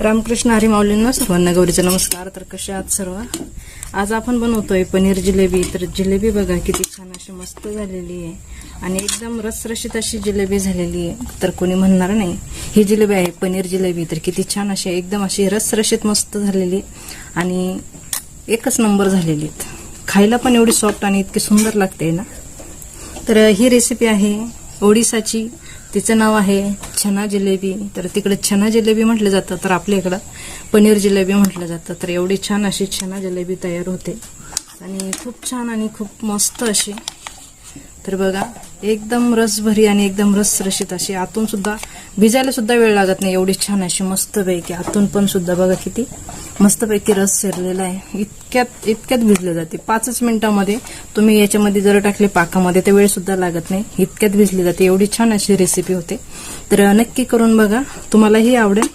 रामकृष्ण हरी माऊलींना सर्वांना गौरीचा नमस्कार. तर कसे आहात सर्व? आज आपण बनवतोय पनीर जिलेबी. तर जिलेबी बघा किती छान अशी मस्त झालेली आहे. आणि एकदम रसरशीत अशी जिलेबी झालेली आहे. तर कोणी म्हणणार नाही ही जिलेबी आहे पनीर जिलेबी. तर किती छान अशी एकदम अशी रसरशीत मस्त झालेली आणि एकच नंबर झालेली आहेत. खायला पण एवढी सॉफ्ट आणि इतकी सुंदर लागते ना? तर ही रेसिपी आहे ओडिसाची तिचं नाव आहे छना जिलेबी. तर तिकडे छना जिलेबी म्हटलं जातं तर आपल्या इकडं. पनीर जिलेबी म्हटलं जातं. तर एवढी छान अशी छना जिलेबी तयार होते. आणि खूप छान आणि खूप मस्त अशी. तर बघा एकदम रसभरी आणि एकदम रसरशीत अशी. आतून सुद्धा भिजायला सुद्धा वेळ लागत नाही एवढी छान अशी मस्त पैकी आतून पण सुद्धा बघा किती मस्तपैकी रस शिरलेला आहे. इतक्यात इतक्यात भिजले जाते. पाचच मिनिटामध्ये तुम्ही याच्यामध्ये जर टाकले पाकामध्ये तर वेळ सुद्धा लागत नाही. इतक्यात भिजली जाते. एवढी छान अशी रेसिपी होते. तर नक्की करून बघा. तुम्हालाही आवडेल.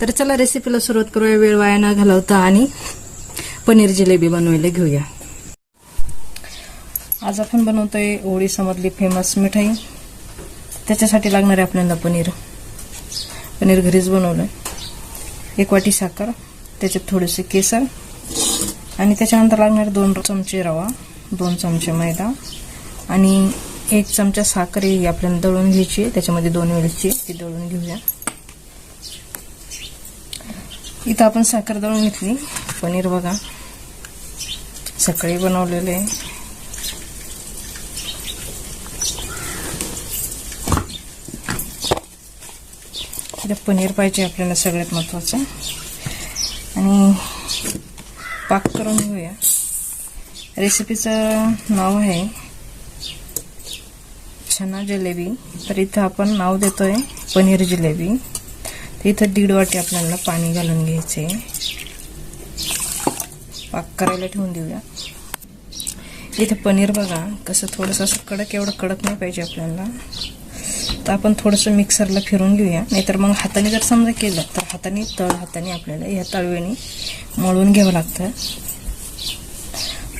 तर चला रेसिपीला सुरुवात करूया. वेळ वाया न घालवता आणि पनीर जिलेबी बनवायला घेऊया. आज आपण बनवतोय ओडिसामधली फेमस मिठाई. त्याच्यासाठी लागणार आहे आपल्याला पनीर. पनीर घरीच बनवलंय. एक वाटी साखर त्याच्यात थोडेसे केसर आणि त्याच्यानंतर लागणार दोन चमचे रवा दोन चमचे मैदा आणि एक चमचा साखर ही आपल्याला दळून घ्यायची आहे. त्याच्यामध्ये दोन वेळची ती दळून घेऊया. इथं आपण साखर दळून घेतली. पनीर बघा. सकाळी बनवलेले. आहे इथं पनीर पाहिजे आपल्याला सगळ्यात महत्वाचं आणि पाक करून घेऊया. रेसिपीचं नाव आहे छना जिलेबी. तर इथं आपण नाव देतोय पनीर जिलेबी. तर इथं दीड वाटी आपल्याला पाणी घालून घ्यायचे पाक करायला ठेवून देऊया. इथं पनीर बघा कसं थोडंसं असं कडक एवढं कडक नाही पाहिजे आपल्याला. तर आपण थोडंसं मिक्सरला फिरून घेऊया. नाहीतर मग हाताने जर समजा केलं तर हाताने तळ हाताने आपल्याला ह्या तळवेने मळून घ्यावं लागतं.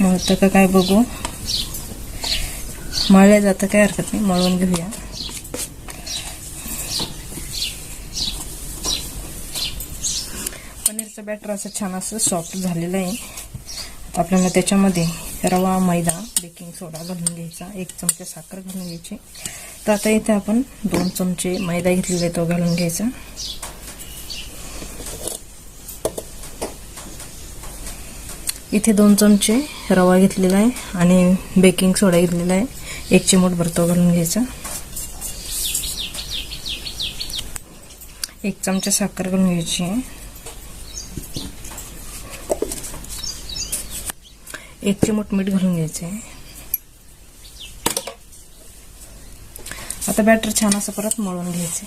मळतं का काय बघू? मळल्या जातं काय हरकत नाही. मळून घेऊया. पनीरचं बॅटर असं छान असं सॉफ्ट झालेलं आहे. आता आपल्याला त्याच्यामध्ये रवा मैदा बेकिंग सोडा घालून घ्यायचा. एक चमचा साखर घालून घ्यायची. तर आता इथे आपण दोन चमचे मैदा घेतलेला आहे तो घालून घ्यायचा. इथे दोन चमचे रवा घेतलेला आहे आणि बेकिंग सोडा घेतलेला आहे. एक चिमूट भरतो घालून घ्यायचा. एक चमचा साखर घालून घ्यायची आहे. एक चिमूट मीठ घालून घ्यायचं आहे. आता बॅटर छान असं परत मळून घ्यायचे.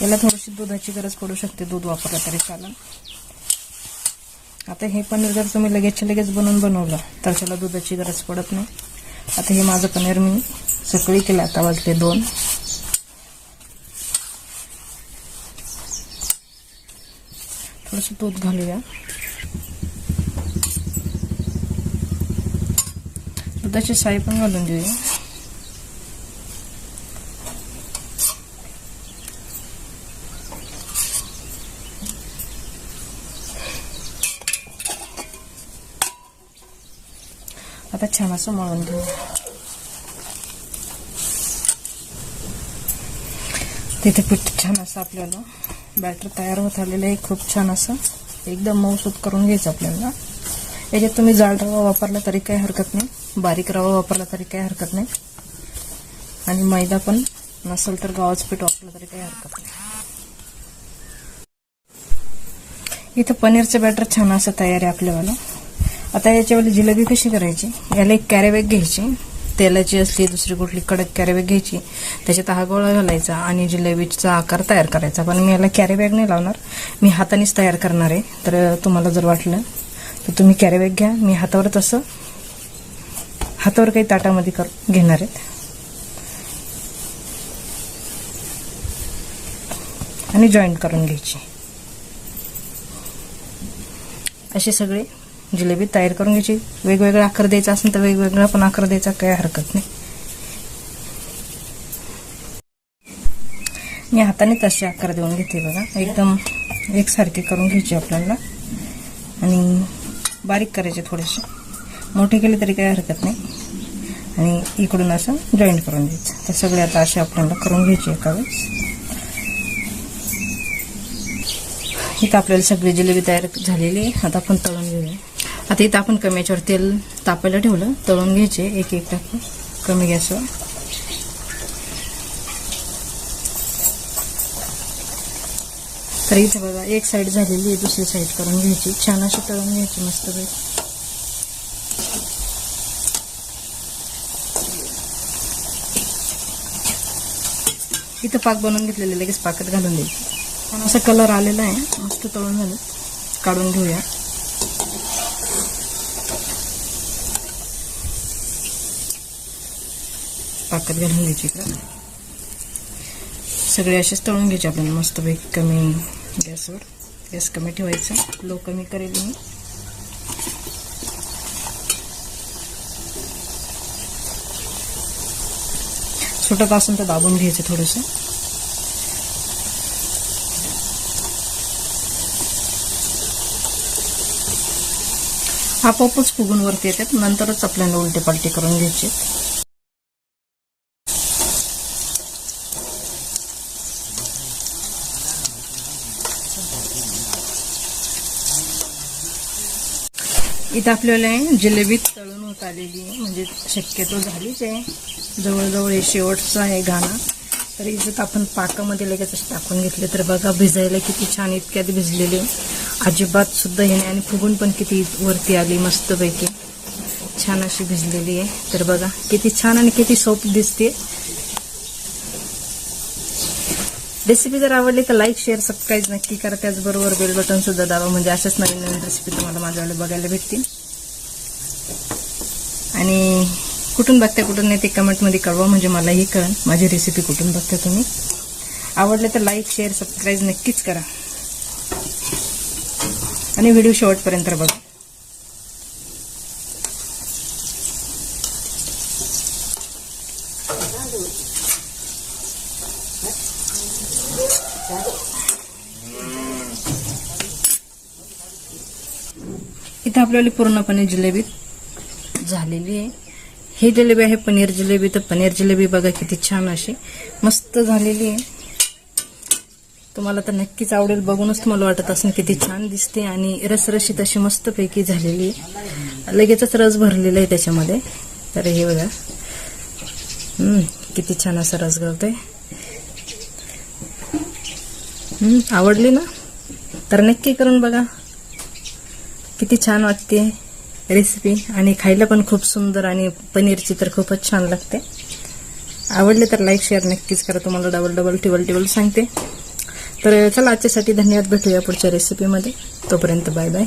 याला थोडीशी दुधाची गरज पडू शकते दूध वापरलं तरी चालेल. आता हे पनीर जर तुम्ही लगेचच्या लगेच बनवून बनवलं तर त्याला दुधाची गरज पडत नाही. आता हे माझं पनीर मी सकाळी केलं आता वाजले दोन. थोडंसं दूध घालूया. दुधाची साई पण घालून देऊया आता छान असं मळून घेऊ. तिथे पीठ छान असं आपल्याला बॅटर तयार होत आलेलं आहे. खूप छान असं. एकदम मऊसूत करून घ्यायचं आपल्याला. याच्यात तुम्ही जाड रवा वापरला तरी काही हरकत नाही. बारीक रवा वापरला तरी काही हरकत नाही. आणि मैदा पण नसेल तर गावाचं पीठ वापरलं तरी काही हरकत नाही. इथं पनीरचं बॅटर छान असं तयार आहे आपल्यावाला. आता याच्यावाली जिलेबी कशी करायची? याला एक कॅरेबॅग घ्यायची. तेलाची असली दुसरी कुठली कडक कॅरेबॅग घ्यायची. त्याच्यात हा गोळा घालायचा आणि जिलेबीचा आकार तयार करायचा. पण मी याला कॅरेबॅग नाही लावणार. मी हातानेच तयार करणार आहे. तर तुम्हाला जर वाटलं तर तुम्ही कॅरेबॅग घ्या. मी हातावर तसं हातावर काही ताटामध्ये कर घेणार आहेत आणि जॉईंट करून घ्यायची. असे सगळे जिलेबी तयार करून घ्यायची. वेगवेगळा आकार द्यायचा असेल तर वेगवेगळा पण आकार द्यायचा काही हरकत नाही. मी हाताने तसे आकार देऊन घेते बघा. एकदम एकसारखे करून घ्यायचे आपल्याला. आणि बारीक करायचे थोडेसे. मोठे केले तरी काही हरकत नाही. आणि इकडून असं जॉईंट करून घ्यायचं. तर सगळे आता असे आपल्याला करून घ्यायचे एका वेळेस. इथं आपल्याला सगळी जिलेबी तयार झालेली आहे. आता आपण तळून घेऊया. आता इथं आपण कमी याच्यावर तेल तापायला ठेवलं. तळून घ्यायचे. एक एक टाकून कमी गॅसवर. तर इथं बघा एक साईड झालेली आहे दुसरी साईड करून घ्यायची. छान अशी तळून घ्यायची मस्त पैकी. इथं पाक बनवून घेतलेले लगेच पाकात घालून द्यायची पण असा कलर आलेला आहे. मस्त तळून झालं. काढून घेऊया. पाकात घालून घ्यायची इकडं सगळे असेच तळून घ्यायचे आपल्याला. मस्तपैकी कमी गॅसवर. गॅस कमी ठेवायचा. लो कमी करेल मी. सुटत असेल तर दाबून घ्यायचं थोडंसं. आपोआपच फुगून वरती येतात. नंतरच आपल्याला उलटे पालटे करून घ्यायचे. इथं आपल्याला आहे जिलेबी तळून होत आलेली आहे. म्हणजे शक्यतो झालीच आहे. जवळजवळ हे शेवटचं आहे घाणा तर इथं आपण पाकामध्ये लगेच टाकून घेतले तर बघा भिजायला किती छान इतक्यात भिजलेले. अजिबात सुद्धा हे नाही. आणि फुगून पण किती वरती आली मस्तपैकी. छान अशी भिजलेली आहे. तर बघा किती छान आणि किती सोप दिसते. रेसिपी जर आवडली तर लाईक शेअर सबस्क्राईब नक्की करा. त्याचबरोबर बेल बटन सुद्धा दाबा. म्हणजे अशाच नवीन नवीन रेसिपी तुम्हाला माझ्याकडे बघायला भेटतील. आणि कुठून बघता कुठून नाही ते कमेंटमध्ये कळवा. म्हणजे मलाही कळन. माझी रेसिपी कुठून बघता तुम्ही? आवडले तर लाईक शेअर सबस्क्राईब नक्कीच करा. आणि व्हिडिओ शेवटपर्यंत बघा. इथं आपल्याला पूर्णपणे जिलेबी झालेली आहे. ही जिलेबी आहे पनीर जिलेबी. तर पनीर जिलेबी बघा किती छान अशी मस्त झालेली आहे. तुम्हाला तर नक्कीच आवडेल. बघूनच तुम्हाला वाटत असेल किती छान दिसते आणि रसरशीत अशी मस्तपैकी झालेली आहे. लगेचच रस भरलेला आहे त्याच्यामध्ये. तर हे बघा. किती छान असा रस गळतोय. आवडली ना? तर नक्की करून बघा. किती छान वाटते रेसिपी आणि खायला पण खूप सुंदर आणि पनीरची तर खूपच छान लागते. आवडले तर लाईक शेअर नक्कीच करा. तुम्हाला डबल डबल टेबल टेबल सांगते. तर चला आजच्यासाठी धन्यवाद. भेटूया पुढच्या रेसिपीमध्ये तोपर्यंत बाय बाय